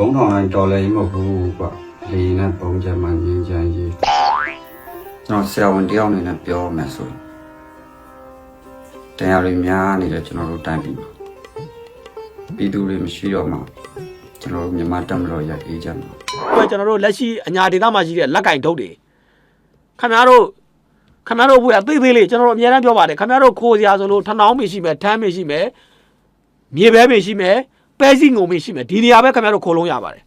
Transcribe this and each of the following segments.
ဘုံထောင်တိုင်းတော်လည်းမဟုတ်ဘူးကွာလေနဲ့ဘုံချက်မှငင်းချမ်းရေးကျွန်တော်ဆရာဝန်တယောက်အနေနဲ့ပြောမယ်ဆိုရင်တရားတွေများနေတယ်ကျွန်တော်တို့တိုင်းပြည်မှာပြည်သူတွေမရှိတော့မှကျွန်တော်တို့မြန်မာတပ်မတော်ရအေးကြမှာကကျွန်တော်တို့လက်ရှိအညာဒေသမှာရှိတဲ့လက်ကင်ထုတ်တွေခင်ဗျားတို့ခင်ဗျားတို့ဘုရားသိသေးလေးကျွန်တော်တို့အများအားပြောပါတယ်ခင်ဗျားတို့ခိုးစရာဆိုလို့ထနောင်းမေရှိမယ်ထမ်းမေရှိမယ်မြေပဲမေရှိမယ် ပဲစီငုံမေရှိမယ်ဒီနေရာပဲခင်ဗျားတို့ခိုးလုံးရပါတယ်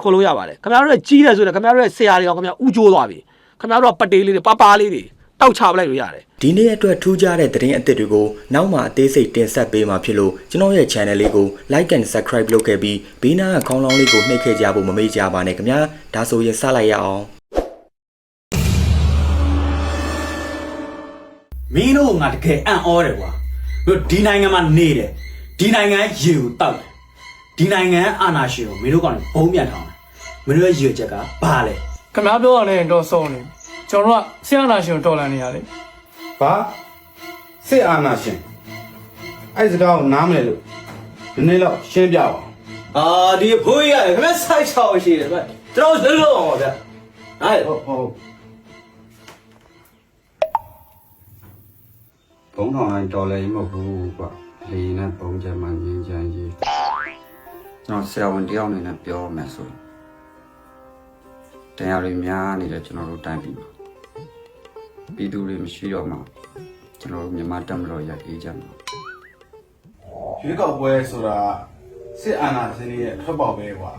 ခိုးလုံးရပါတယ်ခင်ဗျားတို့ကြီးတယ်ဆိုရင်ခင်ဗျားတို့ဆရာတွေရောခင်ဗျာဥကျိုးသွားပြီခင်ဗျားတို့ကပတေးလေးတွေပါပါလေးတွေတောက်ချပလိုက်လို့ရတယ်ဒီနေ့အတွက်ထူးခြားတဲ့သတင်းအသစ်တွေကိုနောက်မှအသေးစိတ်တင်ဆက်ပေးမှာဖြစ်လို့ကျွန်တော်ရဲ့ channel လေးကို like and subscribe လုပ်ခဲ့ပြီးဘေးနားကခေါင်းလောင်းလေးကိုနှိပ်ခဲ့ကြဖို့မမေ့ကြပါနဲ့ခင်ဗျာဒါဆိုရင်စလိုက်ရအောင်မင်းတို့ကငါတကယ်အံ့ဩတယ်ကွာတို့ဒီနိုင်ငံမှာနေတယ် ဒီနိုင်ငံရေကိုတောက်တယ်ဒီနိုင်ငံအာဏာရှင်ကိုမင်းတို့ကောင်ဘုံပြန်ထောင်းတယ်မင်းတို့ရဲ့ရေချက်ကဘာလဲခင်ဗျားပြောရတဲ့တော့ဆုံးနေကျွန်တော်တို့ကဆရာနာရှင်ကိုတော်လန်နေရတယ်ဘာစစ်အာဏာရှင်အဲ့စကားကိုနားမလဲလို့ဒီနေ့တော့ရှင်းပြပါဦးအာဒီအဖိုးကြီးရတယ်ခင်ဗျစိုက်ချောက်ရှိတယ်ဗျကျွန်တော်လုံးလုံးအောင်ဗျဟဲ့ဟုတ်ဟုတ်ဘုံထောင်တိုင်းတော်လည်းမဟုတ်ဘူးကွာ လေနဲ့ဘုံချက်မှငင်းချမ်းရေးကျွန်တော်ဆရာဝန်တယောက်အနေနဲ့ပြောမယ်ဆိုရင်တရားတွေများနေတယ်ကျွန်တော်တို့တိုင်းပြည်မှာပြည်သူတွေမရှိတော့မှကျွန်တော်တို့မြန်မာတပ်မတော်ရအေးကြမှာရွေးကောက်ပွဲဆိုတာစစ်အာဏာရှင်တွေရဲ့ထွက်ပေါက်ပဲကွာ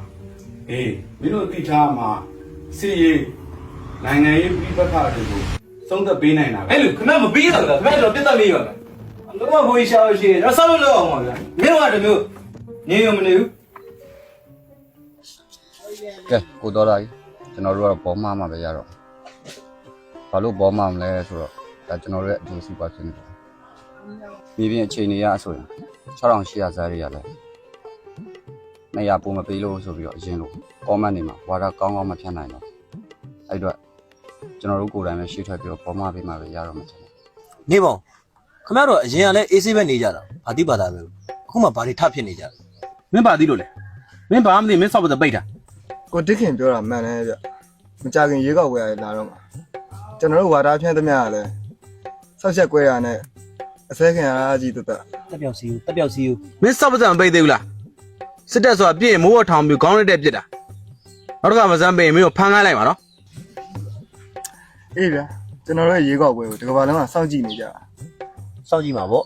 အေးမင်းတို့သိထားမှာစစ်ရေးနိုင်ငံရေးပြပခါတွေကိုသုံးသက်ပေးနိုင်တာပဲအဲ့လိုခင်ဗျမပြီးတော့ခင်ဗျကျွန်တော်ပြတ်တတ်မေးပါမယ် လုံးဝဘိုးရှားရှိတယ်ကျွန်တော်ဆောက်လို့လောက်အောင်ပါဗျမင်းတို့ကတမျိုးနေရမနေဘူးကဲကိုတော်လာကြီးကျွန်တော်တို့ကတော့ဘောမမှာပဲရတော့ဘာလို့ဘောမမလဲဆိုတော့ဒါကျွန်တော်တို့ရဲ့အကျိုးစီးပွားဖြစ်နေတယ်မြေပြင်အခြေအနေရဆိုရင်6800ဇာတ်တွေရတယ်မရပုံမပေးလို့ဆိုပြီးတော့အရင်လို့ comment တွေမှာဝါဒကောင်းကောင်းမဖြတ်နိုင်တော့အဲ့တော့ကျွန်တော်တို့ကိုယ်တိုင်ပဲရှေ့ထွက်ပြီးတော့ဘောမပေးမှာပဲရတော့မှာတယ်နေပေါ့ ခမရတော့အရင်ကလည်းအေးဆေးပဲနေကြတာဘာတိပါတာပဲအခုမှဘာတွေထဖြစ်နေကြလဲမင်းပါသိလို့လေမင်းဘာမှမသိမင်းစောက်ပတ်ပိတ်တာကိုတစ်ခင်ပြောတာမှန်တယ်ဗျမကြခင်ရေကောက်ဝယ်ရလာတော့မှာကျွန်တော်တို့ဝါဒဖြန့်သမျှကလည်းဆောက်ချက်ကွဲရနဲ့အစဲခင်အားကြီးတတ်တက်ပြောက်စီဦးတက်ပြောက်စီဦးမင်းစောက်ပစံမပိတ်သေးဘူးလားစစ်တပ်ဆိုတာပြည့်ရင်မိုးဝထောင်ပြီးခေါင်းရက်တက်ပြစ်တာနောက်တစ်ခါမစမ်းပိတ်ရင်မင်းကိုဖမ်းခိုင်းလိုက်ပါနော်အေးဗျကျွန်တော်တို့ရေကောက်ဝယ်ကိုဒီကဘာလုံးကစောင့်ကြည့်နေကြတာ စောင့်ကြည့်မှာပေါ့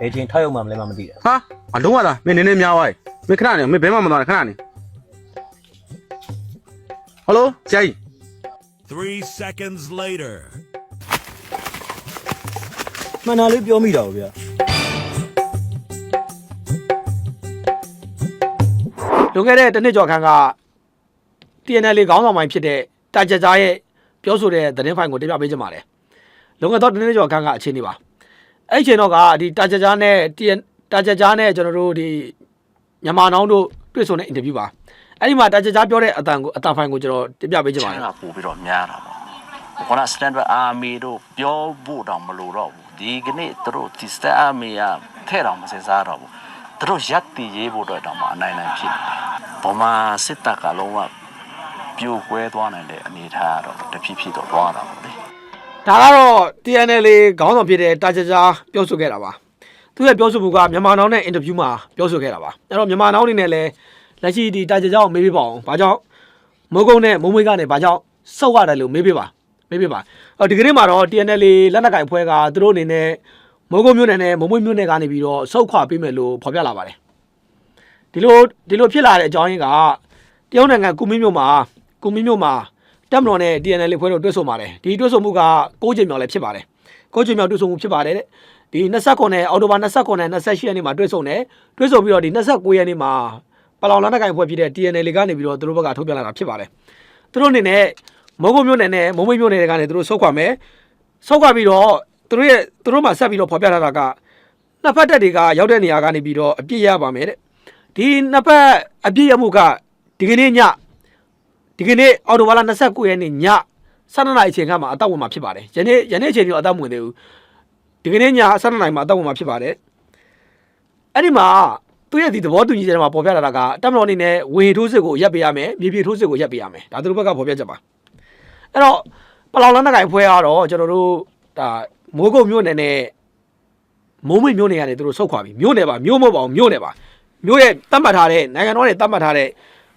ဘယ်ချိန်ထောက်ရောက်မှမလဲမမသိတာဟာအလုံးဝလားမင်းနည်းနည်းများသွားပြီမင်းခဏနေမင်းဘဲမှမသွားနဲ့ခဏနေဟယ်လိုဆရာကြီး Three seconds later. မှန်တာလေးပြောမိတာဗျာလွန်ခဲ့တဲ့တစ်နှစ်ကျော်ခန့်က TNL ခေါင်းဆောင်ပိုင်းဖြစ်တဲ့တာကြကြရဲ့ပြောဆိုတဲ့သတင်းဖိုင်ကိုတင်ပြပေးချင်ပါတယ်။လွန်ခဲ့သောတစ်နှစ်ကျော်ခန့်ကအခြေအနေပါ။ အဲ့ဒီအချိန်တော့ကဒီတာကြကြနဲ့ TN တာကြကြနဲ့ကျွန်တော်တို့ဒီမြန်မာနောင်တို့တွေ့ဆုံတဲ့အင်တာဗျူးပါ။အဲ့ဒီမှာတာကြကြပြောတဲ့အတန်ကိုအတန်ဖိုင်ကိုကျွန်တော်တင်ပြပေးချင်ပါတယ်ကပို့ပြီးတော့များတာပေါ့ခုန standard army တို့ပြောဖို့တော့မလိုတော့ဘူးဒီကနေ့သူတို့ဒီ standard army ကထဲ့တော်မစင်စားတော့ဘူးသူတို့ရက်တည်ရေးဖို့တော့တောင်မှအနိုင်နိုင်ဖြစ်နေတယ်ဗမာစစ်တပ်ကလုံးဝပြိုကွဲသွားနိုင်တဲ့အနေအထားကတော့တဖြည်းဖြည်းတော့သွားတာပေါ့လေ။ ဒါကတော့ TNL ခေါင်းဆောင်ဖြစ်တဲ့တာကြကြပြောဆိုခဲ့တာပါ။သူရဲ့ပြောဆိုမှုကမြန်မာနောင်နဲ့အင်တာဗျူးမှာပြောဆိုခဲ့တာပါ။အဲ့တော့မြန်မာနောင်အနေနဲ့လည်းလက်ရှိဒီတာကြကြကိုမေးပြပါအောင်။ဘာကြောင့်မိုးကုန်းနဲ့မုံမွေးကနေဘာကြောင့်စောက်ရတယ်လို့မေးပြပါ။မေးပြပါ။အော်ဒီကနေ့မှာတော့ TNL လက်နက်ကင်ဖွဲ့ကသူတို့အနေနဲ့မိုးကုန်းမြို့နယ်နဲ့မုံမွေးမြို့နယ်ကနေပြီးတော့စောက်ခွာပေးမယ်လို့ဖော်ပြလာပါတယ်။ဒီလိုဒီလိုဖြစ်လာတဲ့အကြောင်းရင်းကတရုတ်နိုင်ငံကုမင်းမြို့မှာကုမင်းမြို့မှာ တက်မတော်နဲ့ TNL ဖွဲ့တို့တွဲဆုံပါတယ်။ဒီတွဲဆုံမှုက6ချိန်မြောက်လည်းဖြစ်ပါတယ်။6ချိန်မြောက်တွဲဆုံမှုဖြစ်ပါတယ်တဲ့။ဒီ29နဲ့အောက်တိုဘာ29နဲ့28ရက်နေ့မှာတွဲဆုံတယ်။တွဲဆုံပြီးတော့ဒီ29ရက်နေ့မှာပလောင်လက်နက်ကိုင်ဖွဲ့ဖြစ်တဲ့ TNL ကနေပြီးတော့သူတို့ဘက်ကထုတ်ပြန်လာတာဖြစ်ပါတယ်။သူတို့အနေနဲ့မိုးကုတ်မြို့နယ်နဲ့မုံမိတ်မြို့နယ်တွေကနေသူတို့ဆုတ်ခွာမယ်။ဆုတ်ခွာပြီးတော့သူတို့ရဲ့သူတို့မှဆက်ပြီးတော့ဖော်ပြထားတာကနှစ်ဖက်တပ်တွေကရောက်တဲ့နေရာကနေပြီးတော့အပြစ်ရပါမယ်တဲ့။ဒီနှစ်ဖက်အပြစ်ရမှုကဒီကနေ့ည ဒီကနေ့အော်တိုဘာလ29ရက်နေ့ည7နာရီအချိန်ခန့်မှာအတောက်ဝင်မှာဖြစ်ပါတယ်။ယနေ့ယနေ့အချိန်တော့အတောက်ဝင်သေးဘူး။ဒီကနေ့ည7နာရီမှာအတောက်ဝင်မှာဖြစ်ပါတယ်။အဲ့ဒီမှာသူ့ရဲ့ဒီသဘောတူညီချက်ထဲမှာပေါ်ပြလာတာကတပ်မတော်အနေနဲ့ဝင်ထိုးစစ်ကိုရပ်ပေးရမယ်မြေပြင်ထိုးစစ်ကိုရပ်ပေးရမယ်ဒါသူတို့ဘက်ကပေါ်ပြချက်ပါအဲ့တော့ပလောင်လန်းတကိုင်ဖွဲကတော့ကျွန်တော်တို့ဒါမိုးကုတ်မြို့နယ်နဲ့မိုးမိတ်မြို့နယ်ကနေသူတို့ဆုတ်ခွာပြီမြို့နယ်ပါမြို့မဟုတ်ပါဘူးမြို့နယ်ပါမြို့ရဲ့တတ်မှတ်ထားတဲ့နိုင်ငံတော်ရဲ့တတ်မှတ်ထားတဲ့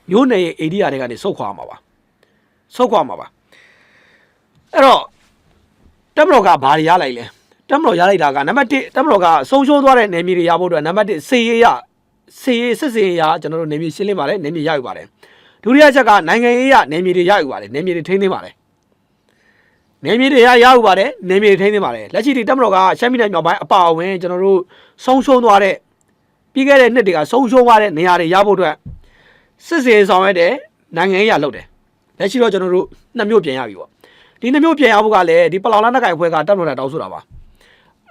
မြို့နယ်ရဲ့ဧရိယာတွေကနေဆုတ်ခွာမှာပါဆုတ်ခွာမှာပါအဲ့တော့တပ်မတော်ကဘာတွေရလိုက်လဲတပ်မတော်ရလိုက်တာကနံပါတ်1တပ်မတော်ကဆုံးရှုံးသွားတဲ့နယ်မြေတွေရဖို့အတွက်နံပါတ်1စေရေးရစေရေးစစ်စေရေးရကျွန်တော်တို့နေမြေရှင်းလင်းပါတယ်နေမြေရယူပါတယ်ဒုတိယချက်ကနိုင်ငံရေးရနေမြေတွေရယူပါတယ်နေမြေတွေထိန်းသိမ်းပါတယ်နေမြေတွေရရယူပါတယ်နေမြေတွေထိန်းသိမ်းပါတယ်လက်ရှိဒီတပ်မတော်ကရှမ်းပြည်နယ်မြောက်ပိုင်းအပါအဝင်ကျွန်တော်တို့ဆုံးရှုံးသွားတဲ့ပြီးခဲ့တဲ့နှစ်တွေကဆုံးရှုံးသွားတဲ့နေရာတွေရဖို့အတွက် စစ်စေးဆောင်ရွက်တဲ့နိုင်ငံရေးရလုပ်တယ်လက်ရှိတော့ကျွန်တော်တို့နှစ်မျိုးပြင်ရပြီပေါ့ဒီနှစ်မျိုးပြင်ရဖို့ကလည်းဒီပလောင်လာနက်ကိုင်အဖွဲ့ကတပ်မတော်နဲ့တောင်းဆိုတာပါ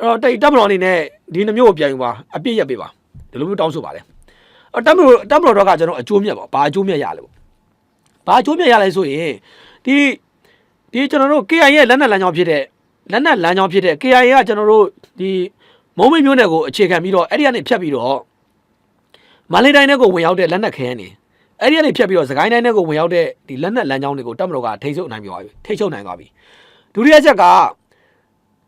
အဲ့တော့တိတ်တပ်မတော်အနေနဲ့ဒီနှစ်မျိုးကိုပြန်ယူပါအပြည့်ရပေးပါဒီလိုမျိုးတောင်းဆိုပါတယ်အတက်မလို့တက်မလို့တော့ကကျွန်တော်အကျိုးမြတ်ပါဘာအကျိုးမြတ်ရလဲပေါ့ဘာအကျိုးမြတ်ရလဲဆိုရင်ဒီဒီကျွန်တော်တို့ KI ရဲ့လက်နက်လမ်းကြောင်းဖြစ်တဲ့လက်နက်လမ်းကြောင်းဖြစ်တဲ့ KI ကကျွန်တော်တို့ဒီမုံမိတ်မျိုးနယ်ကိုအခြေခံပြီးတော့အဲ့ဒီကနေဖြတ်ပြီးတော့မန္တလေးတိုင်းထဲကိုဝင်ရောက်တဲ့လက်နက်ခဲယမ်းနေ အဲ့ဒီကနေဖြတ်ပြီးတော့စကိုင်းတိုင်းထဲကိုဝင်ရောက်တဲ့ဒီလက်နက်လမ်းကြောင်းတွေကိုတက်မလို့ကထိချုပ်နိုင်ပြီပါပြီထိချုပ်နိုင်သွားပြီဒုတိယချက်က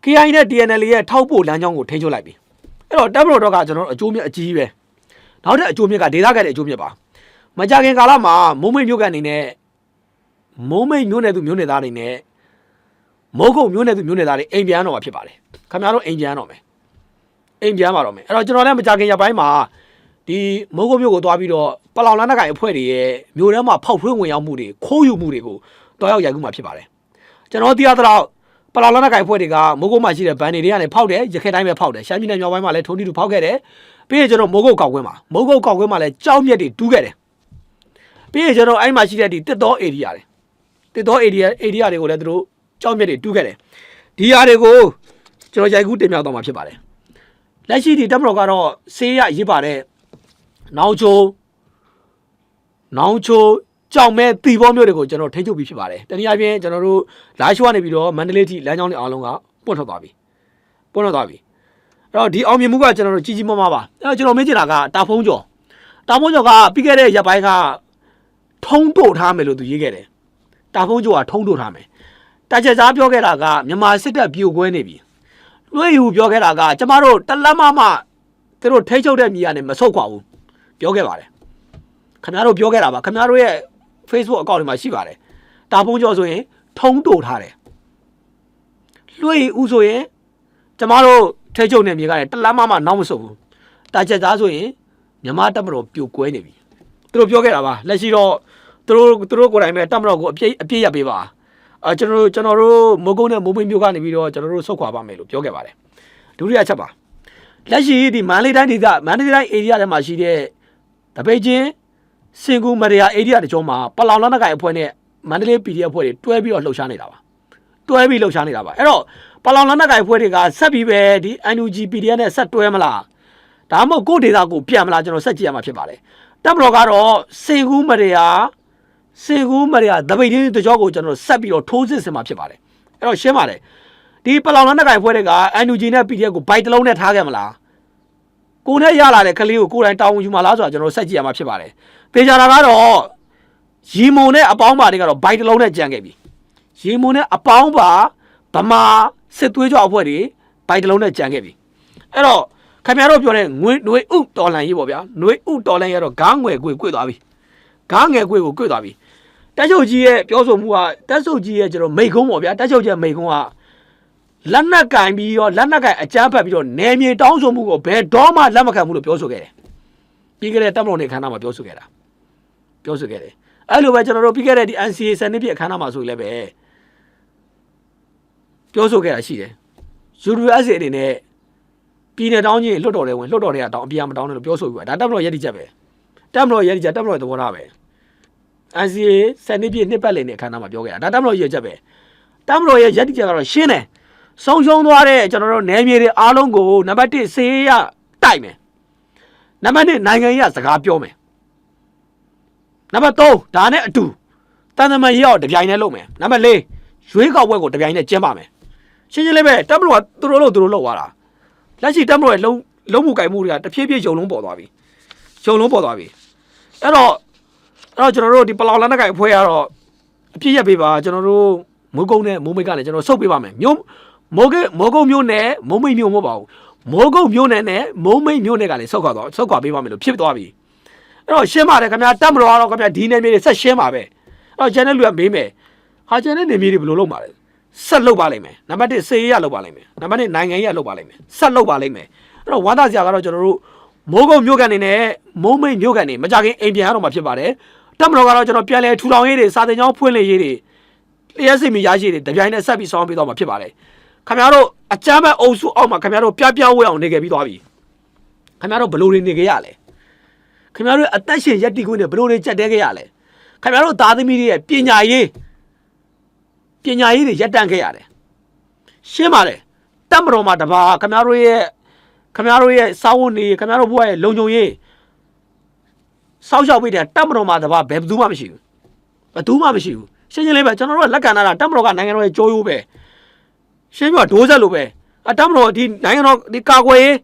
KI နဲ့ DNL ရဲ့ထောက်ပို့လမ်းကြောင်းကိုထိချုပ်လိုက်ပြီအဲ့တော့တက်မလို့တော့ကကျွန်တော်တို့အကျိုးမြတ်အကြီးပဲနောက်တဲ့အကျိုးမြတ်ကဒေသခံတဲ့အကျိုးမြတ်ပါမကြခင်ကာလမှာမုံမိတ်မြို့ကနေနဲ့မုံမိတ်မြို့နယ်သူမြို့နယ်သားတွေနဲ့မိုးကုတ်မြို့နယ်သူမြို့နယ်သားတွေအိမ်ပြန်တော့မှာဖြစ်ပါတယ်ခင်ဗျားတို့အိမ်ပြန်တော့မယ်အိမ်ပြန်ပါတော့မယ်အဲ့တော့ကျွန်တော်လည်းမကြခင်ရပိုင်းမှာ ဒီမိုးကုတ်မြို့ကိုသွားပြီးတော့ပလောင်လန်းတကိုင်အဖွဲ့တွေရဲ့မြို့ထဲမှာဖောက်ထွင်းဝင်ရောက်မှုတွေခိုးယူမှုတွေကိုတွားရောက်ရိုက်ကူးမှာဖြစ်ပါတယ်ကျွန်တော်သိရသလောက်ပလောင်လန်းတကိုင်အဖွဲ့တွေကမိုးကုတ်မှာရှိတဲ့ဗန်တွေတွေကနေဖောက်တယ်ရခိုင်တိုင်းပဲဖောက်တယ်ရှမ်းပြည်နယ်မြောက်ပိုင်းမှာလည်းထုံးတီတူဖောက်ခဲ့တယ်ပြီးရင်ကျွန်တော်မိုးကုတ်ကောက်ကွင်းမှာမိုးကုတ်ကောက်ကွင်းမှာလည်းကြောက်မြက်တွေတူးခဲ့တယ်ပြီးရင်ကျွန်တော်အဲ့မှာရှိတဲ့ဒီတစ်တော် area တွေတစ်တော် area area တွေကိုလည်းသူတို့ကြောက်မြက်တွေတူးခဲ့တယ်ဒီဟာတွေကိုကျွန်တော်ရိုက်ကူးတင်ပြတော့မှာဖြစ်ပါတယ်လက်ရှိဒီတက်မတော်ကတော့ဆေးရရေးပါတဲ့ နောင်ချိုနောင်ချိုကြောင်မဲတီဘောမျိုးတွေကိုကျွန်တော်ထိချုပ်ပြီးဖြစ်ပါတယ်တနည်းအားဖြင့်ကျွန်တော်တို့လာရှိုးကနေပြီးတော့မန္တလေးထိလမ်းကြောင်းတွေအားလုံးကပွင့်ထွက်သွားပြီပွင့်ထွက်သွားပြီအဲ့တော့ဒီအောင်မြင်မှုကကျွန်တော်တို့ကြီးကြီးမားမားပါအဲ့တော့ကျွန်တော်မေးချင်တာကတာဖုံးကျော်တာဖုံးကျော်ကပြီးခဲ့တဲ့ရက်ပိုင်းကထုံးတို့ထားမယ်လို့သူရေးခဲ့တယ်တာဖုံးကျော်ကထုံးတို့ထားမယ်တာချက်သားပြောခဲ့တာကမြန်မာစစ်တပ်ပြိုကွဲနေပြီလွှဲယူပြောခဲ့တာကကျမတို့တလက်မမသူတို့ထိချုပ်တဲ့မြေကနေမဆုတ်ခွာဘူး ပြောခဲ့ပါတယ်ခင်ဗျားတို့ပြောခဲ့တာပါခင်ဗျားတို့ရဲ့ Facebook အကောင့်တွေမှာရှိပါတယ်တာဖုံးကျော်ဆိုရင်ထုံးတို့ထားတယ်လွှဲယူဆိုရင်ကျမတို့ထဲချုပ်နေမြေကလည်းတလမ်းမမနောက်မဆုတ်ဘူးတာချက်သားဆိုရင်မြမတက်မတော်ပြိုကွဲနေပြီသူတို့ပြောခဲ့တာပါလက်ရှိတော့သူတို့သူတို့ကိုယ်တိုင်ပဲတက်မတော်ကိုအပြည့်အပြည့်ရပေးပါအာကျွန်တော်တို့ကျွန်တော်တို့မိုးကုန်းနဲ့မိုးမိတ်မျိုးကနေပြီးတော့ကျွန်တော်တို့ဆုတ်ခွာပါမယ်လို့ပြောခဲ့ပါတယ်ဒုတိယချက်ပါလက်ရှိဒီမန္တလေးတိုင်းဒေသမန္တလေးတိုင်း area ထဲမှာရှိတဲ့ တပိတ်ချင်းစင်ကူမရယာ area တကြောမှာပလောင်လန်းနကိုင်အဖွဲ့နဲ့မန္တလေး PDF အဖွဲ့တွေတွဲပြီးတော့လှုပ်ရှားနေတာပါတွဲပြီးလှုပ်ရှားနေတာပါအဲ့တော့ပလောင်လန်းနကိုင်ဖွဲ့တွေကဆက်ပြီးပဲဒီ NUG PDF နဲ့ဆက်တွဲမလားဒါမှမဟုတ်ကိုယ့်ဒေတာကိုပြန်မလားကျွန်တော်ဆက်ကြည့်ရမှာဖြစ်ပါတယ်တပ်မတော်ကတော့စင်ကူးမရယာစင်ကူးမရယာတပိတ်တင်းတကြောကိုကျွန်တော်ဆက်ပြီးတော့ထိုးစစ်ဆင်မှာဖြစ်ပါတယ်အဲ့တော့ရှင်းပါတယ်ဒီပလောင်လန်းနကိုင်ဖွဲ့တွေက NUG နဲ့ PDF ကိုဘိုက်တစ်လုံးနဲ့ထားခဲ့မလား ကိုယ်နဲ့ရလာတဲ့ကလေးကိုကိုယ်တိုင်တောင်းယူမှာလားဆိုတာကျွန်တော်ဆက်ကြည့်ရမှာဖြစ်ပါတယ်ပေချာတာကတော့ရီမုံနဲ့အပေါင်းပါတွေကတော့ဘိုက်တစ်လုံးနဲ့ကြံခဲ့ပြီရီမုံနဲ့အပေါင်းပါဗမာစစ်သွေးကြောအဖွဲ့တွေဘိုက်တစ်လုံးနဲ့ကြံခဲ့ပြီအဲ့တော့ခင်ဗျားတို့ပြောတဲ့ငွေຫນွေဥတော်လန်ရေးပေါ့ဗျာຫນွေဥတော်လန်ရတော့ဂါးငွယ်ကွေကွေသွားပြီဂါးငယ်ကွေကိုကွေသွားပြီတက်ချုပ်ကြီးရဲ့ပြောဆိုမှုကတက်ချုပ်ကြီးရဲ့ကျွန်တော်မိတ်ကုန်းပေါ့ဗျာတက်ချုပ်ကြီးရဲ့မိတ်ကုန်းက လက်နက်ကင်ပြီးတော့လက်နက်ကင်အကြမ်းဖက်ပြီးတော့နယ်မြေတောင်းဆိုမှုကိုဘယ်တော့မှလက်မခံဘူးလို့ပြောဆိုခဲ့တယ်ပြီးခဲ့တဲ့တပ်မတော်နေခန္ဓာမှာပြောဆိုခဲ့တာပြောဆိုခဲ့တယ်အဲ့လိုပဲကျွန်တော်တို့ပြီးခဲ့တဲ့ဒီ NCA စနစ်ပြည့်အခမ်းအနားမှာဆိုရင်လည်းပဲပြောဆိုခဲ့တာရှိတယ် URS အနေနဲ့ပြည်နယ်တောင်းကြီးလွတ်တော်တယ်ဝင်လွတ်တော်တွေကတောင်းအပြာမတောင်းတယ်လို့ပြောဆိုပြီးပါဒါတပ်မတော်ရည်တည်ချက်ပဲတပ်မတော်ရည်တည်ချက်တပ်မတော်သဘောထားပဲ NCA စနစ်ပြည့်နှစ်ပတ်လည်နဲ့အခမ်းအနားမှာပြောခဲ့တာဒါတပ်မတော်ရည်ချက်ပဲတပ်မတော်ရဲ့ရည်တည်ချက်ကတော့ရှင်းတယ် ဆုံးရှုံးသွားတဲ့ကျွန်တော်တို့နယ်မြေတွေအားလုံးကိုနံပါတ်1စေးရတိုက်မယ်နံပါတ်2နိုင်ငံရေးစကားပြောမယ်နံပါတ်3ဒါနဲ့အတူတန်တမန်ရေးအောင်တပြိုင်တည်းလုပ်မယ်နံပါတ်4ရွေးကောက်ပွဲကိုတပြိုင်တည်းကျင်းပမယ်ရှင်းရှင်းလေးပဲတပ်မတော်ကသူတို့လို့သူတို့လုပ်သွားတာလက်ရှိတပ်မတော်ရဲ့လုံးလုံးမှုကြိုင်မှုတွေကတဖြည်းဖြည်းယုံလုံးပေါ်သွားပြီရှုံလုံးပေါ်သွားပြီအဲ့တော့အဲ့တော့ကျွန်တော်တို့ဒီပလောင်လန်နက်ကိုင်အဖွဲ့ကတော့အပြည့်ရက်ပေးပါကျွန်တော်တို့မိုးကုန်းနဲ့မိုးမိတ်ကလည်းကျွန်တော်ဆုတ်ပေးပါမယ်မြို့ မိုးကမိုးကုန်းမြို့နဲ့မိုးမိတ်မြို့မဟုတ်ပါဘူးမိုးကုန်းမြို့နယ်နဲ့မိုးမိတ်မြို့နယ်ကလည်းဆုတ်ခွာတော့ဆုတ်ခွာပေးပါမယ်လို့ဖြစ်သွားပြီအဲ့တော့ရှင်းပါတယ်ခင်ဗျာတက်မတော်ကတော့ခင်ဗျာဒီနယ်မြေတွေဆက်ရှင်းပါပဲအဲ့တော့ကျန်တဲ့လူကမေးမယ်ဟာကျန်တဲ့နယ်မြေတွေဘယ်လိုလုပ်ပါလဲဆက်လုပ်ပါလိမ့်မယ်နံပါတ်1စေရေးရလုပ်ပါလိမ့်မယ်နံပါတ်2နိုင်ငံရေးရလုပ်ပါလိမ့်မယ်ဆက်လုပ်ပါလိမ့်မယ်အဲ့တော့ဝါသစရာကတော့ကျွန်တော်တို့မိုးကုတ်မြို့ကန်နေနဲ့မိုးမိတ်မြို့ကန်နေမကြခင်အိမ်ပြန်ရတော့မှာဖြစ်ပါတယ်တက်မတော်ကတော့ကျွန်တော်ပြန်လဲထူထောင်ရေးတွေစာတင်ကြောင်းဖွင့်လှစ်ရေးတွေလျှက်စစ်မီရရှိတွေတပြိုင်နက်ဆက်ပြီးဆောင်းပေးတော့မှာဖြစ်ပါတယ် ခင်ဗျားတို့အကြမ်းမဲ့အုပ်စုအောက်မှာခင်ဗျားတို့ပြပြဝဲအောင်နေခဲ့ပြီးသွားပြီခင်ဗျားတို့ဘယ်လိုတွေနေခဲ့ရလဲခင်ဗျားတို့အသက်ရှင်ရက်တီခွင့်တွေဘယ်လိုတွေကြက်တဲခဲ့ရလဲခင်ဗျားတို့သားသမီးတွေရဲ့ပညာရေးပညာရေးတွေရပ်တန့်ခဲ့ရတယ်ရှင်းပါတယ်တက်မတော်မှာတပါခင်ဗျားတို့ရဲ့ခင်ဗျားတို့ရဲ့စာဝတ်နေခင်ဗျားတို့ဘဝရဲ့လုံခြုံရေးစောက်ရှောက်ပေးတဲ့တက်မတော်မှာတပါဘယ်သူမှမရှိဘူးဘယ်သူမှမရှိဘူးရှင်းရှင်းလေးပဲကျွန်တော်တို့ကလက်ခံထားတာတက်မတော်ကနိုင်ငံတော်ရဲ့ကြိုးရိုးပဲ ရှင်းပြဒိုးဆက်လို့ပဲအတက်မတော်ဒီနိုင်ငံတော်ဒီကာကွယ်ရေး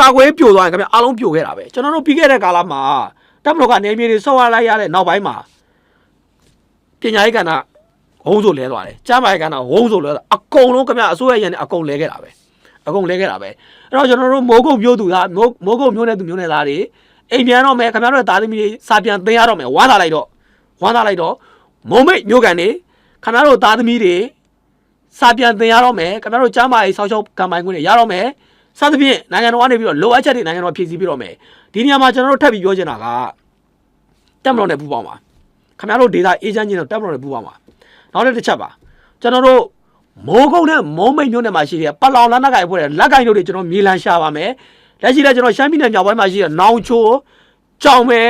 ကာကွယ်ရေးပြိုသွားရင်ခင်ဗျာအားလုံးပြိုခဲ့တာပဲကျွန်တော်တို့ပြီးခဲ့တဲ့ကာလမှာတက်မတော်ကနေမြေတွေဆောက်ရလိုက်ရတဲ့နောက်ပိုင်းမှာပညာရေးကဏ္ဍဝုန်းဆိုလဲသွားတယ်ကြားမရေးကဏ္ဍဝုန်းဆိုလဲသွားအကုန်လုံးခင်ဗျာအစိုးရရန်နဲ့အကုန်လဲခဲ့တာပဲအကုန်လဲခဲ့တာပဲအဲ့တော့ကျွန်တော်တို့မိုးကုတ်မျိုးသူသားမိုးမိုးကုတ်မျိုးနဲ့သူမျိုးနဲ့သားတွေအိမ်ပြန်တော့မယ်ခင်ဗျားတို့ရဲ့သားသမီးတွေစာပြန်သင်ရတော့မယ်ဝါသာလိုက်တော့ဝါသာလိုက်တော့မုံမိတ်မျိုးကန်နေခင်ဗျားတို့သားသမီးတွေ စာပြန်သင်ရတော့မယ်ခင်ဗျားတို့ကျမ်းမာရေးဆောက်ရှောက်ကံပိုင်ခွင့်တွေရတော့မယ်စသဖြင့်နိုင်ငံတော်ကနေပြီးတော့လိုအပ်ချက်တွေနိုင်ငံတော်ဖြည့်ဆည်းပြီးတော့မယ်ဒီနေရာမှာကျွန်တော်တို့ထပ်ပြီးပြောချင်တာကတက်မတော်နဲ့ပူပေါင်းပါခင်ဗျားတို့ဒေတာအေဂျင့်ချင်းတို့တက်မတော်နဲ့ပူပေါင်းပါနောက်တစ်ချက်ပါကျွန်တော်တို့မိုးကုတ်နဲ့မုံမိတ်မြို့နယ်မှာရှိတဲ့ပလောင်လန်းနက်ကိုင်ဖွဲ့တဲ့လက်ကင်တို့တွေကျွန်တော်မြေလန်ရှာပါမယ်လက်ရှိလည်းကျွန်တော်ရှမ်းပြည်နယ်မြောက်ပိုင်းမှာရှိတဲ့နောင်ချိုကြောင်မဲ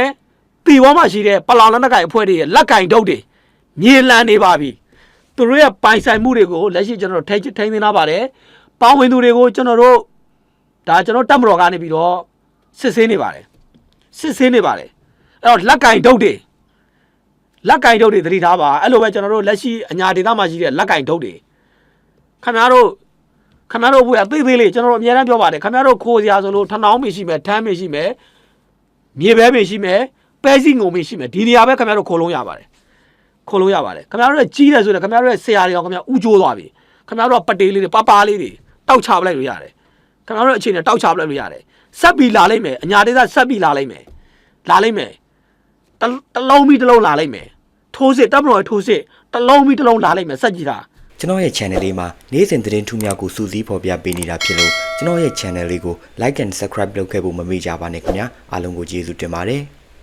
တီဝါမှာရှိတဲ့ပလောင်လန်းနက်ကိုင်အဖွဲ့တွေရဲ့လက်ကင်တုတ်တွေမြေလန်နေပါပြီ သူတို့ရဲ့ပိုင်ဆိုင်မှုတွေကိုလက်ရှိကျွန်တော်တို့ထိထိန်းသိမ်းထားပါတယ်။ပေါင်းဝင်သူတွေကိုကျွန်တော်တို့ဒါကျွန်တော်တက်မတော်ကနေပြီးတော့စစ်ဆေးနေပါတယ်။စစ်ဆေးနေပါတယ်။အဲ့တော့လက်ကင်ဒုတ်တွေလက်ကင်ဒုတ်တွေသတိထားပါအဲ့လိုပဲကျွန်တော်တို့လက်ရှိအညာဒေသမှာရှိတဲ့လက်ကင်ဒုတ်တွေခင်ဗျားတို့ခင်ဗျားတို့ဘုရားသိသေးလေးကျွန်တော်တို့အများအားပြောပါတယ်ခင်ဗျားတို့ခိုးစရာဆိုလို့ထဏောင်းမေရှိမယ်ထမ်းမေရှိမယ်မြေပဲမေရှိမယ်ပဲစီငုံမေရှိမယ်ဒီနေရာပဲခင်ဗျားတို့ခိုးလုံးရပါတယ် ခိုးလို့ရပါတယ်ခင်ဗျားတို့ရဲ့ကြီးတယ်ဆိုရင်ခင်ဗျားတို့ရဲ့ဆရာတွေရောခင်ဗျားဥကျိုးသွားပြီခင်ဗျားတို့ကပတေးလေးတွေပါပါလေးတွေတောက်ချပလိုက်လို့ရတယ်ခင်ဗျားတို့အခြေအနေတောက်ချပလိုက်လို့ရတယ်ဆက်ပြီးလာလိုက်မယ်အညာဒေသဆက်ပြီးလာလိုက်မယ်လာလိုက်မယ်တတလုံးပြီးတလုံးလာလိုက်မယ်ထိုးစစ်တပ်မတော်ရဲ့ထိုးစစ်တလုံးပြီးတလုံးလာလိုက်မယ်ဆက်ကြည့်တာကျွန်တော်ရဲ့ channel လေးမှာနေ့စဉ်သတင်းထူးများကိုစူးစီးဖော်ပြပေးနေတာဖြစ်လို့ကျွန်တော်ရဲ့ channel လေးကို like and subscribe လုပ်ခဲ့ဖို့မမေ့ကြပါနဲ့ခင်ဗျာအားလုံးကိုကျေးဇူးတင်ပါတယ်